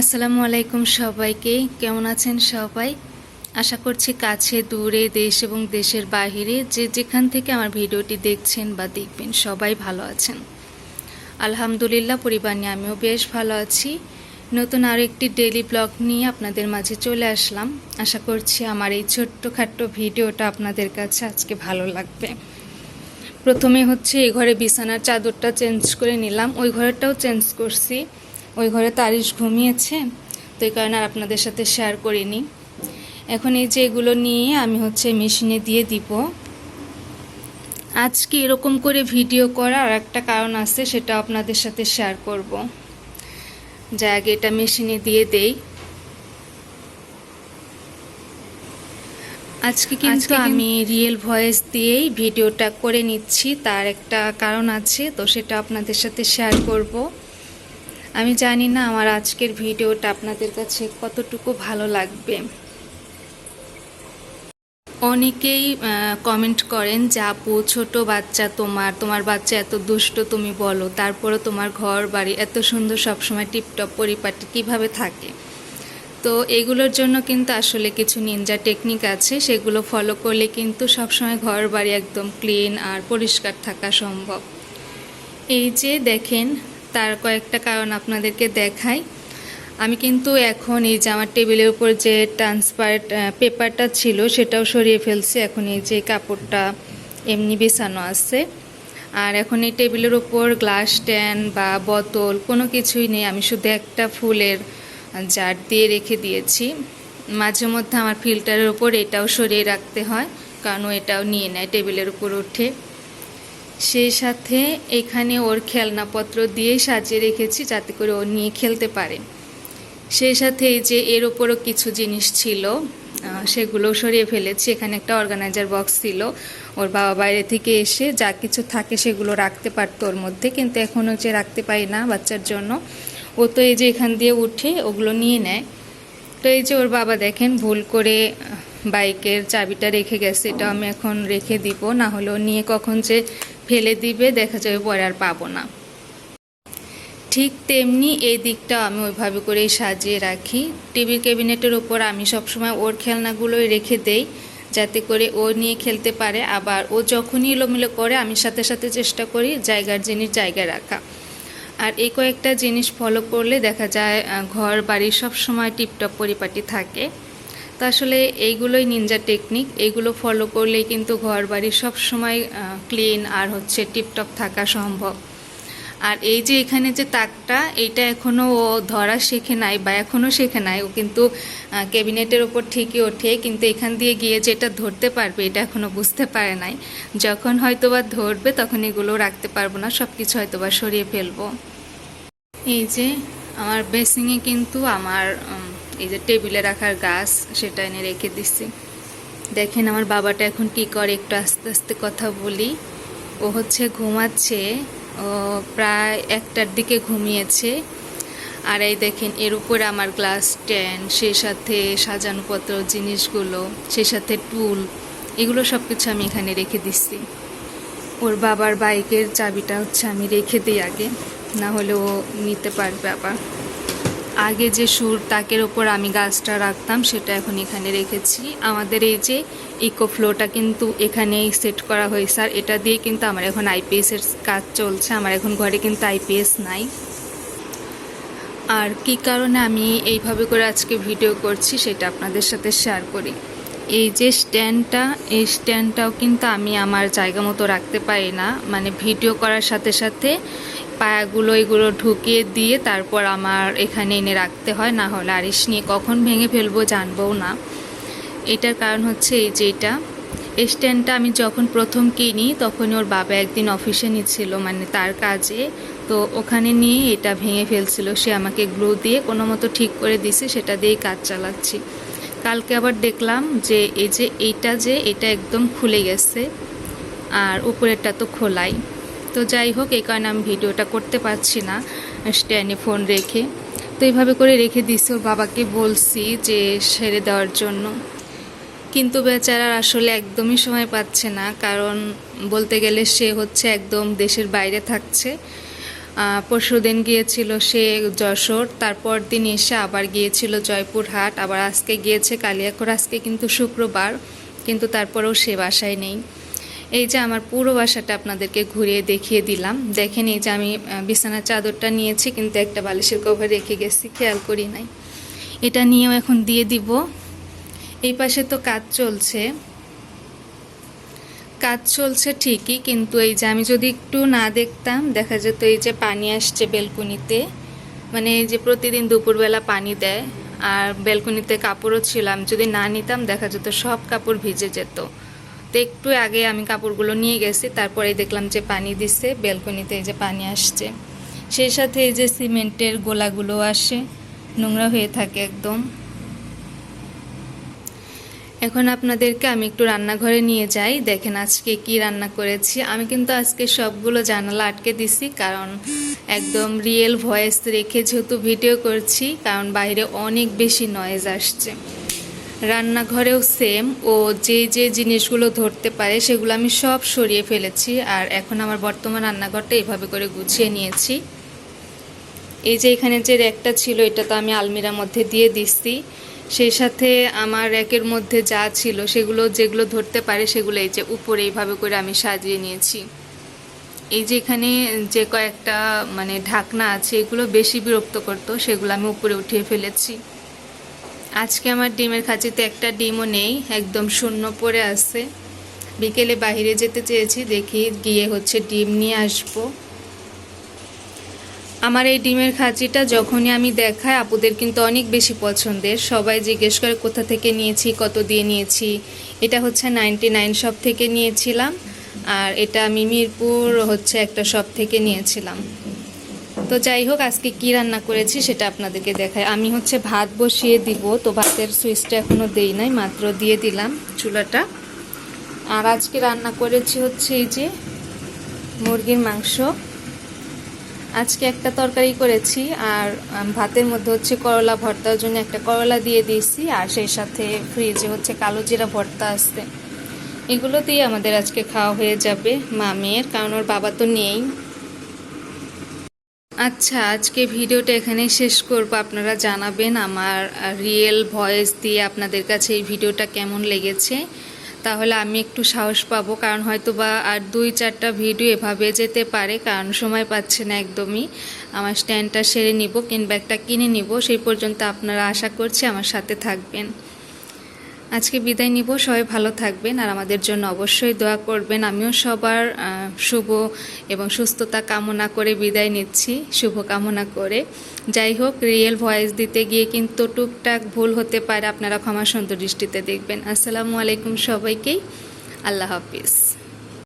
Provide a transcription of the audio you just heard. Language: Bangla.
আসসালামু আলাইকুম সবাইকে। কেমন আছেন সবাই? আশা করছি কাছে, দূরে দেশ এবং দেশের বাহিরে যে যেখান থেকে আমার ভিডিওটি দেখছেন বা দেখবেন সবাই ভালো আছেন। আলহামদুলিল্লাহ, পরিবার নিয়ে আমিও বেশ ভালো আছি। নতুন আরও একটি ডেলি ব্লগ নিয়ে আপনাদের মাঝে চলে আসলাম। আশা করছি আমার এই ছোট্টখাট্ট ভিডিওটা আপনাদের কাছে আজকে ভালো লাগবে। প্রথমে হচ্ছে এই ঘরে বিছানার চাদরটা চেঞ্জ করে নিলাম। ওই ঘরেরটাও চেঞ্জ করছি। ওই ঘরে তারিশ ঘুমিয়েছে তো এই কারণে আর আপনাদের সাথে শেয়ার করিনি। এখন এই যে এগুলো নিয়ে আমি হচ্ছে মেশিনে দিয়ে দিব। আজকে এরকম করে ভিডিও করার একটা কারণ আছে সেটা আপনাদের সাথে শেয়ার করব। যা আগে এটা মেশিনে দিয়ে দেই। আজকে কিন্তু আমি রিয়েল ভয়েস দিয়েই ভিডিওটা করে নিচ্ছি তার একটা কারণ আছে তো সেটা আপনাদের সাথে শেয়ার করব। আমি জানি না আমার আজকের ভিডিওটা আপনাদের কাছে কতটুকু ভালো লাগবে। অনেকেই কমেন্ট করেন যে, আপু, ছোট বাচ্চা তোমার তোমার বাচ্চা এত দুষ্ট, তুমি বলো তারপরে তোমার ঘর বাড়ি এত সুন্দর, সবসময় টিপটপ পরিপাটি কীভাবে থাকে? তো এগুলোর জন্য কিন্তু আসলে কিছু নিনজা টেকনিক আছে, সেগুলো ফলো করলে কিন্তু সবসময় ঘর বাড়ি একদম ক্লিন আর পরিষ্কার থাকা সম্ভব। এই যে দেখেন তার কয়েকটা কারণ আপনাদেরকে দেখাই। আমি কিন্তু এখন এই যে আমার টেবিলের উপর যে ট্রান্সপারেন্ট পেপারটা ছিল সেটাও সরিয়ে ফেলছি। এখন এই যে কাপড়টা এমনি বিছানো আছে। আর এখন এই টেবিলের উপর গ্লাস স্ট্যান্ড বা বোতল কোনো কিছুই নেই। আমি শুধু একটা ফুলের জার দিয়ে রেখে দিয়েছি। মাঝে মধ্যে আমার ফিল্টারের উপর এটাও সরিয়ে রাখতে হয়, কারণ এটাও নিয়ে নেয় টেবিলের উপর উঠে। সেই সাথে এখানে ওর খেলনাপত্র দিয়ে সাজিয়ে রেখেছি যাতে করে ও নিয়ে খেলতে পারে। সেই সাথে এই যে এর ওপরও কিছু জিনিস ছিল সেগুলো সরিয়ে ফেলেছি। এখানে একটা অর্গানাইজার বক্স ছিল। ওর বাবা বাইরে থেকে এসে যা কিছু থাকে সেগুলো রাখতে পারতো ওর মধ্যে, কিন্তু এখন হচ্ছে রাখতে পারি না বাচ্চার জন্য। ও তো এই যে এখান দিয়ে উঠে ওগুলো নিয়ে নেয়। তো এই যে ওর বাবা দেখেন ভুল করে বাইকের চাবিটা রেখে গেছে, এটা আমি এখন রেখে দিব। না হলেও নিয়ে কখন যে ফেলে দিবে, দেখা যাবে পরে আর পাবো না। ঠিক তেমনি এই দিকটা আমি ওইভাবে করেই সাজিয়ে রাখি। টিভির ক্যাবিনেটের ওপর আমি সবসময় ওর খেলনাগুলোই রেখে দেই, যাতে করে ও নিয়ে খেলতে পারে। আবার ও যখনই এলোমেলো করে, আমি সাথে সাথে চেষ্টা করি জায়গার জিনিস জায়গায় রাখা। আর এই কয়েকটা জিনিস ফলো করলে দেখা যায় ঘর বাড়ি সব সময় টিপটপ পরিপাটি থাকে। তো আসলে এইগুলোই নিনজা টেকনিক এইগুলো ফলো করলেই কিন্তু ঘর বাড়ি সব সময় ক্লিন আর হচ্ছে টিপটপ থাকা সম্ভব। আর এই যে এখানে যে তাকটা, এইটা এখনও ও ধরা শেখে নাই বা এখনও শেখে নাই। ও কিন্তু ক্যাবিনেটের ওপর ঠিকই ওঠে, কিন্তু এখান দিয়ে গিয়ে যেটা ধরতে পারবে এটা এখনও বুঝতে পারে নাই। যখন হয়তো বা ধরবে তখন এগুলো রাখতে পারব না সব কিছু হয়তো বা সরিয়ে ফেলব। এই যে, আমার বেসিংয়ে কিন্তু আমার এই যে টেবিলে রাখার গাছ, সেটা এনে রেখে দিচ্ছি দেখেন আমার বাবাটা এখন কি করে একটু আস্তে আস্তে কথা বলি। ও হচ্ছে ঘুমাচ্ছে, ও প্রায় একটার দিকে ঘুমিয়েছে। আর এই দেখেন, এর উপরে আমার গ্লাস স্ট্যান্ড সেই সাথে সাজানোপত্র, জিনিসগুলো সেই সাথে টুল, এগুলো সব কিছু আমি এখানে রেখে দিচ্ছি ওর বাবার বাইকের চাবিটা হচ্ছে আমি রেখে দিই আগে, না হলে ও নিতে পারবে আবার। আগে যে সুর তাকের ওপর আমি গাছটা রাখতাম, সেটা এখন এখানে রেখেছি। আমাদের এই যে ইকো ফ্লোটা কিন্তু এখানেই সেট করা হয়েছে আর এটা দিয়ে কিন্তু আমার এখন আইপিএসের কাজ চলছে। আমার এখন ঘরে কিন্তু আইপিএস নাই। আর কি কারণে আমি এইভাবে করে আজকে ভিডিও করছি, সেটা আপনাদের সাথে শেয়ার করি। এই যে স্ট্যান্ডটা এই স্ট্যান্ডটাও কিন্তু আমি আমার জায়গা মতো রাখতে পারি না। মানে ভিডিও করার সাথে সাথে পায়াগুলো এগুলো ঢুকিয়ে দিয়ে তারপর আমার এখানে এনে রাখতে হয়, না হলে আরিস নিয়ে কখন ভেঙে ফেলব জানবও না। এটার কারণ হচ্ছে এই যে এটা। স্ট্যান্ডটা আমি যখন প্রথম কিনি তখন ওর বাবা একদিন অফিসে নিচ্ছিল মানে তার কাজে। তো ওখানে নিয়ে এটা ভেঙে ফেলছিল। সে আমাকে গ্লু দিয়ে কোনো মতো ঠিক করে দিছে, সেটা দিয়েই কাজ চালাচ্ছি। কালকে আবার দেখলাম যে এই যে এইটা যে, এটা একদম খুলে গেছে। আর উপরেরটা তো খোলাই। তো যাই হোক, এই কারণে আমি ভিডিওটা করতে পারছি না। স্ট্যান্ডে ফোন রেখে। তো এইভাবে করে রেখে দিছি ওর বাবাকে বলছি যে সেরে দেওয়ার জন্য। কিন্তু বেচারার আসলে একদমই সময় পাচ্ছে না, কারণ বলতে গেলে সে হচ্ছে একদম দেশের বাইরে থাকছে। পরশু দিন গিয়েছিল সে যশোর, তারপর দিন এসে আবার গিয়েছিল জয়পুরহাট, আবার আজকে গিয়েছে কালিয়াকর, আজকে কিন্তু শুক্রবার, কিন্তু তারপরেও সে বাসায় নেই। এই যে আমার পুরো বাসাটা আপনাদেরকে ঘুরিয়ে দেখিয়ে দিলাম। দেখেন এই যে আমি বিছানার চাদরটা নিয়েছি, কিন্তু একটা বালিশের কভার রেখে গেছি, খেয়াল করি নাই। এটা নিয়েও এখন দিয়ে দিব। এই পাশে তো কাজ চলছে। কাজ চলছে ঠিকই, কিন্তু এই যে আমি যদি একটু না দেখতাম, দেখা যেত এই যে পানি আসছে বেলকুনিতে। মানে এই যে প্রতিদিন দুপুরবেলা পানি দেয়, আর বেলকুনিতে কাপড়ও ছিলাম। যদি না নিতাম, দেখা যেত সব কাপড় ভিজে যেত। তো একটু আগে আমি কাপড়গুলো নিয়ে গেছি তারপরে দেখলাম যে পানি দিছে, ব্যালকনিতে এই যে পানি আসছে। সেই সাথে এই যে সিমেন্টের গোলাগুলো আসে, নোংরা হয়ে থাকে একদম। এখন আপনাদেরকে আমি একটু রান্নাঘরে নিয়ে যাই। দেখেন আজকে কি রান্না করেছি। আমি কিন্তু আজকে সবগুলো জানালা আটকে দিছি, কারণ একদম রিয়েল ভয়েস রেখে যেহেতু ভিডিও করছি, কারণ বাইরে অনেক বেশি নয়েজ আসছে। রান্নাঘরেও সেম ও যে যে জিনিসগুলো ধরতে পারে সেগুলো আমি সব সরিয়ে ফেলেছি আর এখন আমার বর্তমান রান্নাঘরটা এভাবে করে গুছিয়ে নিয়েছি। এই যে এখানে যে র্যাকটা ছিল এটা তো আমি আলমিরার মধ্যে দিয়ে দিচ্ছি। সেই সাথে আমার র্যাকের মধ্যে যা ছিল সেগুলো যেগুলো ধরতে পারে সেগুলো এই যে উপরে এইভাবে করে আমি সাজিয়ে নিয়েছি। এই যে এখানে যে কয়েকটা মানে ঢাকনা আছে এগুলো বেশি বিরক্ত করতো সেগুলো আমি উপরে উঠিয়ে ফেলেছি। আজকে আমার ডিমের খাঁচিতে একটা ডিমও নেই, একদম শূন্য পড়ে আছে। বিকেলে বাইরে যেতে চেয়েছি, দেখি গিয়ে হচ্ছে ডিম নিয়ে আসব। আমার এই ডিমের খাঁচিটা যখনই আমি দেখাই, আপুদের কিন্তু অনেক বেশি পছন্দের। সবাই জিজ্ঞেস করে কোথা থেকে নিয়েছি, কত দিয়ে নিয়েছি। এটা হচ্ছে নাইনটি নাইন শপ থেকে নিয়েছিলাম, আর এটা আমি মিরপুর হচ্ছে একটা শপ থেকে নিয়েছিলাম। তো যাই হোক, আজকে কি রান্না করেছি সেটা আপনাদেরকে দেখাই। আমি হচ্ছে ভাত বসিয়ে দিব। তো ভাতের সুইচটা এখনও দেই নাই, মাত্র দিয়ে দিলাম চুলাটা। আর আজকে রান্না করেছি হচ্ছে এই যে মুরগির মাংস। আজকে একটা তরকারি করেছি, আর ভাতের মধ্যে হচ্ছে করলা ভর্তার জন্য একটা করলা দিয়ে দিয়েছি, আর সেই সাথে ফ্রিজে হচ্ছে কালো জিরা ভর্তা আসতে এগুলো দিয়ে আমাদের আজকে খাওয়া হয়ে যাবে মামের কারণ ওর বাবা তো নেই। আচ্ছা আজকে ভিডিওটা এখানেই শেষ করব। আপনারা জানাবেন আমার রিয়েল ভয়েস দিয়ে আপনাদের কাছে এই ভিডিওটা কেমন লেগেছে। তাহলে আমি একটু সাহস পাবো, কারণ হয়তো বা আর দুই চারটা ভিডিও এভাবে যেতে পারে, কারণ সময় পাচ্ছে না একদমই। আমার স্ট্যান্ডটা সেরে নিব, কিংবা একটা কিনে নিব, সেই পর্যন্ত আপনারা আশা করছি আমার সাথে থাকবেন। আজকে বিদায় নিব। সবাই ভালো থাকবেন আর আমাদের জন্য অবশ্যই দোয়া করবেন। আমিও সবার শুভ এবং সুস্থতা কামনা করে বিদায় নিচ্ছি। শুভ কামনা করে। যাই হোক, রিয়েল ভয়েস দিতে গিয়ে কিন্তু টুকটাক ভুল হতে পারে। আপনারা ক্ষমা সুন্দর দৃষ্টিতে দেখবেন। আসসালামু আলাইকুম সবাইকেই। আল্লাহ হাফিজ।